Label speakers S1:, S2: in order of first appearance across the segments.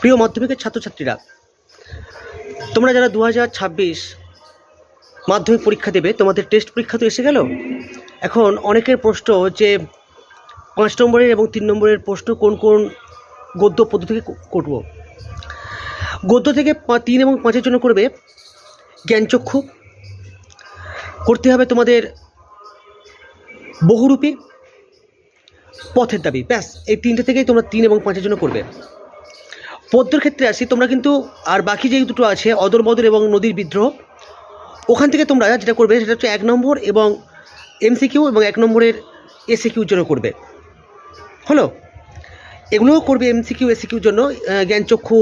S1: প্রিয় মাধ্যমিকের ছাত্রছাত্রীরা, তোমরা যারা দু হাজার ছাব্বিশ মাধ্যমিক পরীক্ষা দেবে, তোমাদের টেস্ট পরীক্ষা তো এসে গেল। এখন অনেকের প্রশ্ন যে পাঁচ নম্বরের এবং তিন নম্বরের প্রশ্ন কোন কোন গদ্য পদ্ধতি থেকে করব। গদ্য থেকে তিন এবং পাঁচের জন্য করবে জ্ঞানচক্ষু। করতে হবে তোমাদের বহুরূপী পথের দাবি। ব্যাস, এই তিনটে থেকেই তোমরা তিন এবং পাঁচের জন্য করবে। পদ্যর ক্ষেত্রে আসি, তোমরা কিন্তু আর বাকি যে দুটো আছে, অদল বদল এবং নদীর বিদ্রোহ, ওখান থেকে তোমরা যেটা করবে সেটা হচ্ছে এক নম্বর এবং এমসিকিউ এবং এক নম্বরের এসিকিউর জন্য করবে। হলো? এগুলোও করবে এমসিকিউ এসিকিউর জন্য জ্ঞানচক্ষু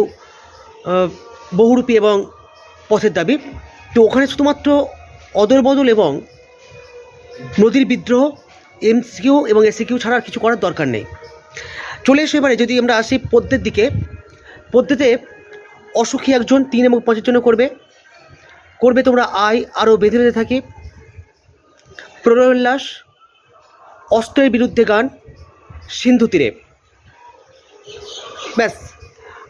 S1: বহুরূপী এবং পথের দাবি। তো ওখানে শুধুমাত্র অদল বদল এবং নদীর বিদ্রোহ এমসিকিউ এবং এসিকিউ ছাড়া আর কিছু করার দরকার নেই। চলে এসো এবারে, যদি আমরা আসি পদ্যের দিকে পদ্যেতে অসুখী একজন তিন এবং পাঁচের জন্য করবে। করবে তোমরা আয় আরও বেঁধে বেঁধে থাকি। প্রলয়োল্লাস অস্ত্রের বিরুদ্ধে গান, সিন্ধু তীরে। ব্যাস।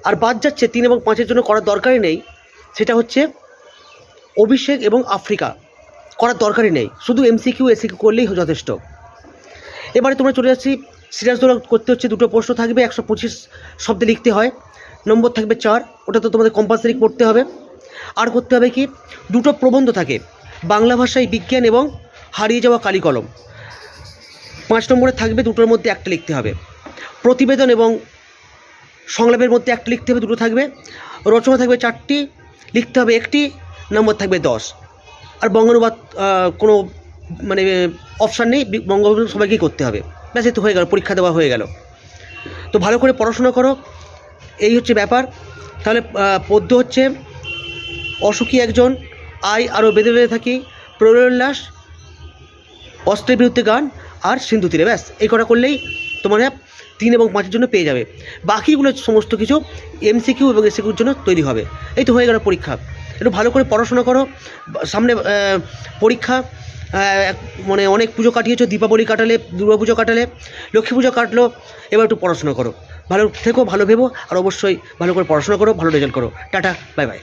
S1: আর বাদ যাচ্ছে তিন এবং পাঁচের জন্য করার দরকারই নেই। সেটা হচ্ছে অভিষেক এবং আফ্রিকা। করার দরকারই নেই। শুধু এমসিকিউ, এসিকিউ করলেই যথেষ্ট। এবারে তোমরা চলে যাচ্ছি সিরিয়াস দৌড় করতে হচ্ছে। দুটো প্রশ্ন থাকবে। একশো পঁচিশ শব্দে লিখতে হয়। নম্বর থাকবে চার, ওটা তো তোমাদের কম্পালসারি পড়তে হবে। আর করতে হবে কি, দুটো প্রবন্ধ থাকে, বাংলা ভাষায় বিজ্ঞান এবং হারিয়ে যাওয়া কালি কলম। পাঁচ নম্বরে থাকবে দুটোর মধ্যে একটা লিখতে হবে। প্রতিবেদন এবং সংলাপের মধ্যে একটা লিখতে হবে, দুটো থাকবে। রচনা থাকবে চারটি, লিখতে হবে একটি, নম্বর থাকবে দশ। আর বঙ্গানুবাদ কোনো মানে অপশান নেই বি- বঙ্গানুবাদ সবাইকেই করতে হবে। ব্যাস তো হয়ে গেল, পরীক্ষা দেওয়া হয়ে গেল। তো ভালো করে পড়াশোনা করো এই হচ্ছে ব্যাপার। তাহলে পদ্য হচ্ছে অসুখী একজন, আয় আরও বেঁধে বেঁধে থাকি প্রলয়োল্লাস অস্ত্রের বিরুদ্ধে গান আর সিন্ধু তীরে, ব্যাস। এই কটা করলেই তোমার তিন এবং পাঁচের জন্য পেয়ে যাবে। বাকিগুলো সমস্ত কিছু এমসিকিউ এবং এসিকিউর জন্য তৈরি হবে। এই তো হয়ে গেল পরীক্ষা। একটু ভালো করে পড়াশোনা করো। সামনে পরীক্ষা মানে অনেক পুজো কাটিয়েছো, দীপাবলি কাটালে দুর্গা পুজো কাটালে, লক্ষ্মী পুজো কাটলো, এবার একটু পড়াশোনা করো। ভালো থেকো, ভালো ভেবো, আর অবশ্যই ভালো করে পড়াশোনা করো, ভালো রেজাল্ট করো। Tata bye bye